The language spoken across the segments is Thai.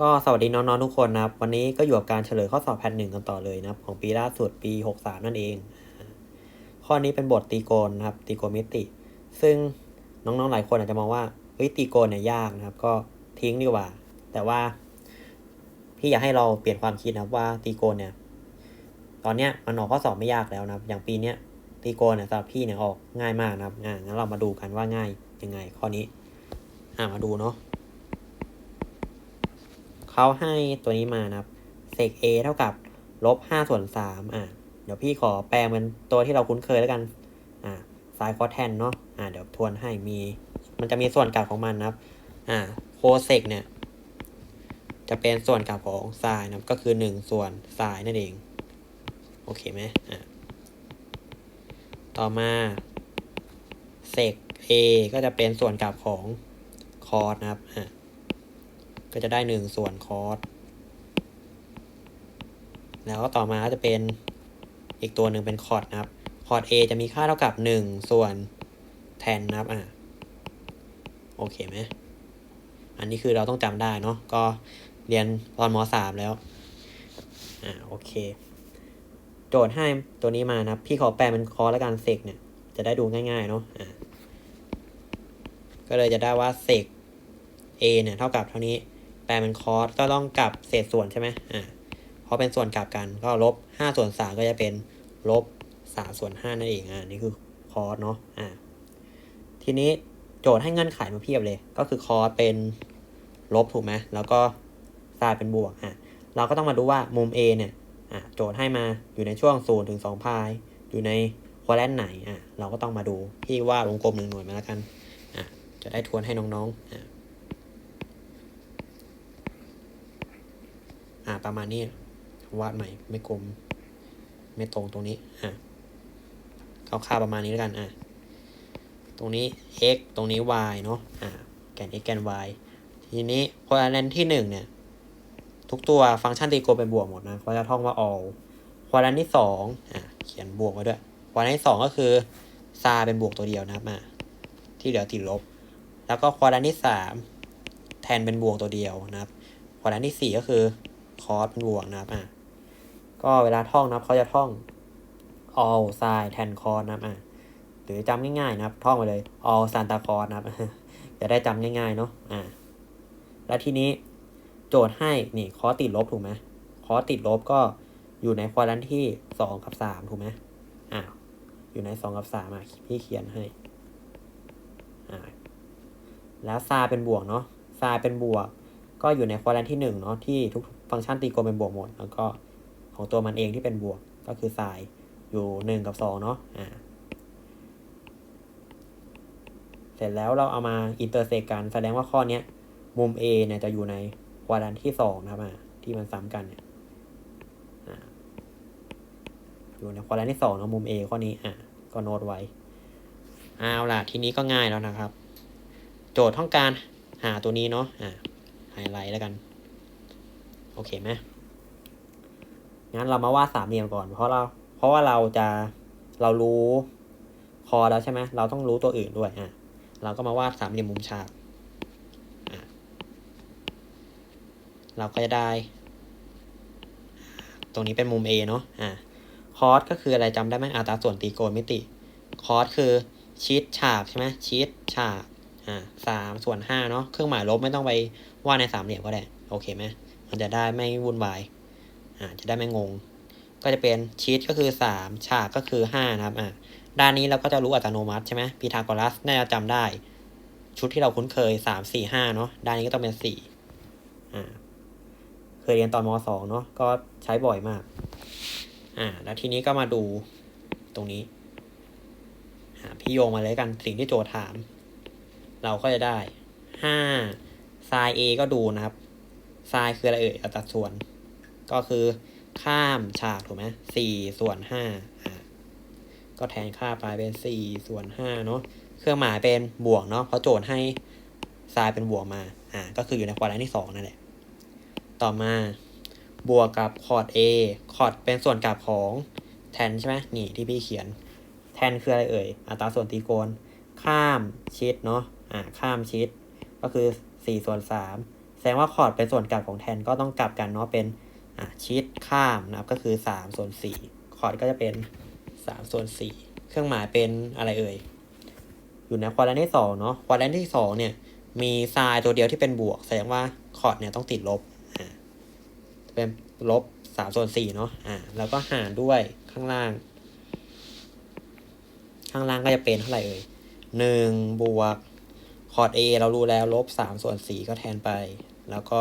ก็สวัสดีน้องๆทุกคนนะครับ วันนี้ก็อยู่กับการเฉลยข้อสอบแพทหนึ่งกันต่อเลยนะครับ ของปีล่าสุดปี 63 นั่นเอง ข้อนี้เป็นบทตีโกนนะครับตีโกนมิติ ซึ่งน้องๆหลายคนอาจจะมองว่าเฮ้ยตีโกนเนี่ยยากนะครับ ก็ทิ้งดีกว่า แต่ว่า พี่อยากให้เราเปลี่ยนความคิดนะครับว่าตีโกนเนี่ย ตอนเนี้ยมันออกข้อสอบไม่ยากแล้วนะครับ อย่างปีเนี้ยตีโกนเนี่ยสำหรับพี่เนี่ยออกง่ายมากนะครับอ่างั้นเรามาดูกันว่าง่ายยังไง ข้อนี้ อ่ามาดูเนาะ เขาให้ตัวนี้มานะครับเศษ a เท่ากับลบห้าส่วนสามอะเดี๋ยวพี่ขอแปลงเป็นตัวที่เราคุ้นเคยแล้วกันอ่าไซน์คอแทนเนาะอ่าเดี๋ยวทวนให้มี มันจะมีส่วนกลับของมันนะครับอ่าโคเซกเนี่ย จะเป็นส่วนกลับของไซน์นะก็คือหนึ่งส่วนไซน์นั่นเอง โอเคไหมอ่าต่อมาเซก a ก็จะเป็นส่วนกลับของคอร์สนะครับอ่า ก็จะได้หนึ่งส่วนคอร์สแล้วก็ต่อมาก็จะเป็นอีกตัวหนึ่งเป็นคอร์ดนะครับ คอร์ด A จะมีค่าเท่ากับหนึ่งส่วนแทนนะครับอะโอเคไหมอันนี้คือเราต้องจำได้เนาะก็เรียนตอนมสามแล้วอ่าโอเค โจทย์ให้ตัวนี้มานะพี่ขอแปลเป็นคอร์สและการเซกเนี่ย จะได้ดูง่ายๆเนาะอ่าก็เลยจะได้ว่าเซก A เนี่ยเท่ากับเท่านี้ แปลเป็นคอสก็ต้องกลับเศษส่วนใช่ไหมอ่าเพราะเป็นส่วนกลับกันก็ลบห้าส่วนสามก็จะเป็นลบสามส่วนห้านั่นเองอ่านี่คือคอสเนาะอ่าทีนี้โจทย์ให้เงื่อนไขมาเพียบเลย ก็คือคอสเป็นลบถูกไหมแล้วก็ไซน์เป็นบวกอะเราก็ต้องมาดูว่ามุม A เนี่ยอะโจทย์ให้มาอยู่ในช่วงศูนย์ถึงสองพาย อยู่ในควอแลนไหนอะเราก็ต้องมาดูพี่วาดวงกลมหนึ่งหน่วยมาแล้วกันอะจะได้ทวนให้น้องๆอะ อะประมาณนี้วาดใหม่ไม่กลม ไม่ตรงตรงนี้อะเอาค่าประมาณนี้แล้วกันอะตรงนี้ x ตรงนี้ y เนาะอะแกน x แกน y ทีนี้พออันนั้นที่หนึ่งเนี่ย ทุกตัวฟังก์ชันตีโกเป็นบวกหมดนะเขาจะท่องว่า all พออันที่สองอะเขียนบวกไว้ด้วยพออันที่สองก็คือซาเป็นบวกตัวเดียวนะครับอะที่เหลือติดลบ แล้วก็ควอดันที่สามแทนเป็นบวกตัวเดียวนะครับควอดันที่สี่ก็คือ คอสเป็นบวกนะครับอะก็เวลาท่องนะครับเขาจะท่อง all sin แทน cos นะครับอะหรือจำง่ายๆนะครับ ท่องไปเลย all santa cos นะครับจะได้จำง่ายๆเนาะอ่าแล้วทีนี้โจทย์ให้นี่คอสติดลบถูกไหมคอสติดลบก็อยู่ในควอดันที่สองกับสามถูกไหมอ่าอยู่ในสองกับสามอะพี่เขียนให้อ่าแล้วซาเป็นบวกเนาะซาเป็นบวก ก็อยู่ในควอดันที่หนึ่งเนาะที่ทุก ฟังก์ชันตีกลมเป็นบวกหมด แล้วก็ของตัวมันเองที่เป็นบวกก็คือไซน์อยู่หนึ่งกับสองเนาะอ่าเสร็จแล้วเราเอามาอินเตอร์เซกกัน แสดงว่าข้อเนี้ยมุม A เนี่ยจะอยู่ในควอดรันที่สองนะครับอะที่มันซ้ำกันเนี่ยอ่าอยู่ในควอดรันที่สองนะมุม A ข้อนี้อะก็โน้ตไว้เอาล่ะ ทีนี้ก็ง่ายแล้วนะครับ โจทย์ต้องการหาตัวนี้เนาะอ่าไฮไลท์แล้วกัน โอเคไหมงั้นเรามาวาดสามเหลี่ยมก่อน เพราะเรา เพราะว่าเราจะเรารู้คอแล้วใช่ไหมเราต้องรู้ตัวอื่นด้วยอะเราก็มาวาดสามเหลี่ยมมุมฉากเราก็จะได้ ตรงนี้เป็นมุม A เนาะอะคอสก็คืออะไรจำได้ไหมอัตราส่วนตีโกณมิติ คอสคือชิดฉากใช่ไหมชิดฉากอ่าสามส่วนห้าเนาะเครื่องหมายลบไม่ต้องไปวาดในสามเหลี่ยมก็ได้ โอเคไหม มันจะได้ไม่วุ่นวายอ่าจะได้ไม่งง ก็จะเป็นชิดก็คือสามฉากก็คือห้านะครับอ่าด้านนี้เราก็จะรู้อัตโนมัติใช่ไหมพีทาโกรัสน่าจะจำได้ ชุดที่เราคุ้นเคยสามสี่ห้าเนาะด้านนี้ก็ต้องเป็นสี่อ่าเคยเรียนตอนมสองเนาะก็ใช้บ่อยมากอ่าแล้วทีนี้ก็มาดูตรงนี้หาพี่โยงมาเลยกันสิ่งที่โจทย์ถาม เราก็จะได้ห้าไซน์ A ก็ดูนะครับ ไซน์คืออะไรเอ่ยอัตราส่วน ก็คือข้ามฉากถูกไหมสี่ส่วนห้าอ่าก็แทนค่าไปเป็นสี่ส่วนห้าเนาะเครื่องหมายเป็นบวกเนาะเพราะโจทย์ให้ไซน์เป็นบวกมา อ่า ก็คืออยู่ในควอดรันที่สองนั่นแหละ ต่อมาบวกกับคอร์ด A คอร์ดเป็นส่วนกลับของแทนใช่ไหมนี่ที่พี่เขียน แทนคืออะไรเอ่ย อัตราส่วนตรีโกณข้ามชิดเนาะ อ่า ข้ามชิด ก็คือสี่ส่วนสาม ดงว่าคอร์ดเป็นส่วนกลับของแทนก็ต้องกลับกันเนาะเป็นชิดข้ามนะครับก็คือสามส่วนสี่คอร์ดก็จะเป็นสามส่วนสี่เครื่องหมายเป็นอะไรเอ่ยอยู่ในควอดแรนที่สองเนาะควอดแรนที่สองเนี่ยมีไซน์ตัวเดียวที่เป็นบวก แสดงว่าคอร์ดเนี่ยต้องติดลบอ่าเป็นลบสามส่วนสี่เนาะอ่าแล้วก็หารด้วยข้างล่าง ข้างล่างก็จะเป็นเท่าไหร่เอ่ยหนึ่งบวกคอร์ด A เรารู้แล้วลบสามส่วนสี่ก็แทนไป แล้วก็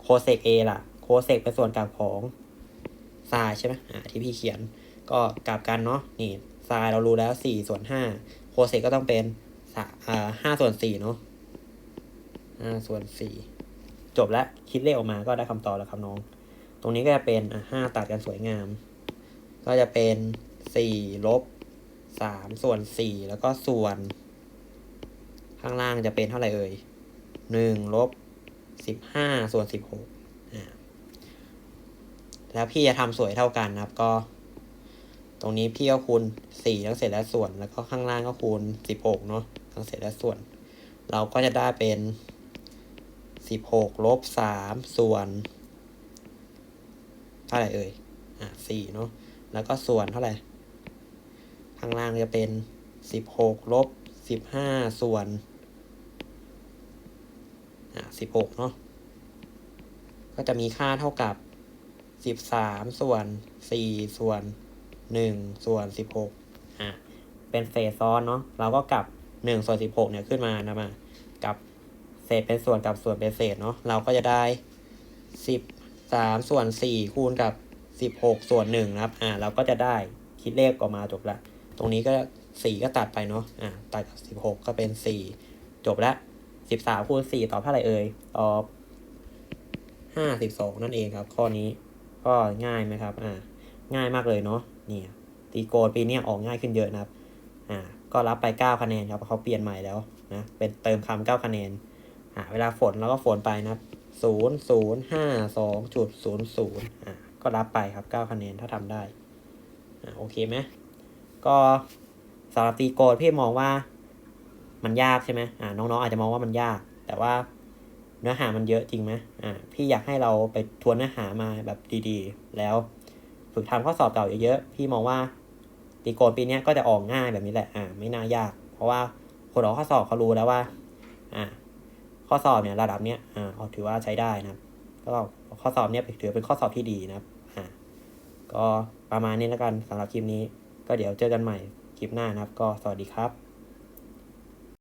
โคเซก A ล่ะ โคเซกเป็นส่วนกลับของซน์ใช่ไหมอ่าที่พี่เขียนก็กลับกันเนาะนี่ซน์เรารู้แล้วสี่ส่วนห้าโคเซกก็ต้องเป็นสาอ่าห้าส่วนสี่เนาะห้าส่วนสี่จบแล้วคิดเลขออกมาก็ได้คำตอบแล้วครับน้อง ตรงนี้ก็จะเป็นอะห้าตัดกันสวยงาม ก็จะเป็นสี่ลบสามส่วนสี่แล้วก็ส่วน ข้างล่างจะเป็นเท่าไหร่เอ่ยหนึ่งลบ สิบห้าส่วนสิบหกแล้วพี่จะทำสวยเท่ากันนะครับ ก็ ตรงนี้พี่ก็คูณสี่ทั้งเศษและส่วน แล้วก็ข้างล่างก็คูณสิบหกเนาะทั้งเศษและส่วน เราก็จะได้เป็นสิบหกลบสามส่วนเท่าไหร่เอ่ย อะสี่เนาะ แล้วก็ส่วนเท่าไหร่ ข้างล่างจะเป็นสิบหกลบสิบห้าส่วน อะสิบหกเนาะก็จะมีค่าเท่ากับสิบสามส่วนสี่ส่วนหนึ่งส่วนสิบหกอะเป็นเศษซ้อนเนาะเราก็กลับหนึ่งส่วนสิบหกเนี่ยขึ้นมานะมากับเศษเป็นส่วนกับส่วนเป็นเศษเนาะเราก็จะได้สิบสามส่วนสี่คูณกับสิบหกส่วนหนึ่งนะครับ อ่า เราก็จะได้คิดเลขออกมาจบละ ตรงนี้ก็สี่ก็ตัดไปเนาะ อ่า ตัดกับสิบหกก็เป็นสี่จบละ สิบสามคูณสี่ตอบเท่าไหร่เอ่ยตอบห้าสิบสองนั่นเองครับ ข้อนี้ก็ง่ายไหมครับ อ่า ง่ายมากเลยเนาะนี่ตีโกนปีนี้ออกง่ายขึ้นเยอะนะครับ อ่า ก็รับไปเก้าคะแนนครับเขาเปลี่ยนใหม่แล้วนะเป็นเติมคำเก้าคะแนน อ่า เวลาฝนเราก็ฝนไปนะครับศูนย์ศูนย์ห้าสองจุดศูนย์ศูนย์อะก็รับไปครับเก้าคะแนนถ้าทำได้ อะโอเคไหมก็สำหรับตีโกดพี่มองว่า มันยากใช่ไหมอ่าน้องๆอาจจะมองว่ามันยาก แต่ว่าเนื้อหามันเยอะจริงไหมอ่าพี่อยากให้เราไปทวนเนื้อหามาแบบดีๆ แล้วฝึกทำข้อสอบเก่าเยอะๆพี่มองว่าตีโกดปีนี้ก็จะออกง่ายแบบนี้แหละอ่าไม่น่ายาก เพราะว่าคนออกข้อสอบเขารู้แล้วว่าอ่าข้อสอบเนี่ยระดับเนี้ยอ่าเอาถือว่าใช้ได้นะครับก็ข้อสอบเนี่ยถือเป็นข้อสอบที่ดีนะครับอ่าก็ประมาณนี้แล้วกันสำหรับคลิปนี้ ก็เดี๋ยวเจอกันใหม่คลิปหน้านะครับ ก็สวัสดีครับ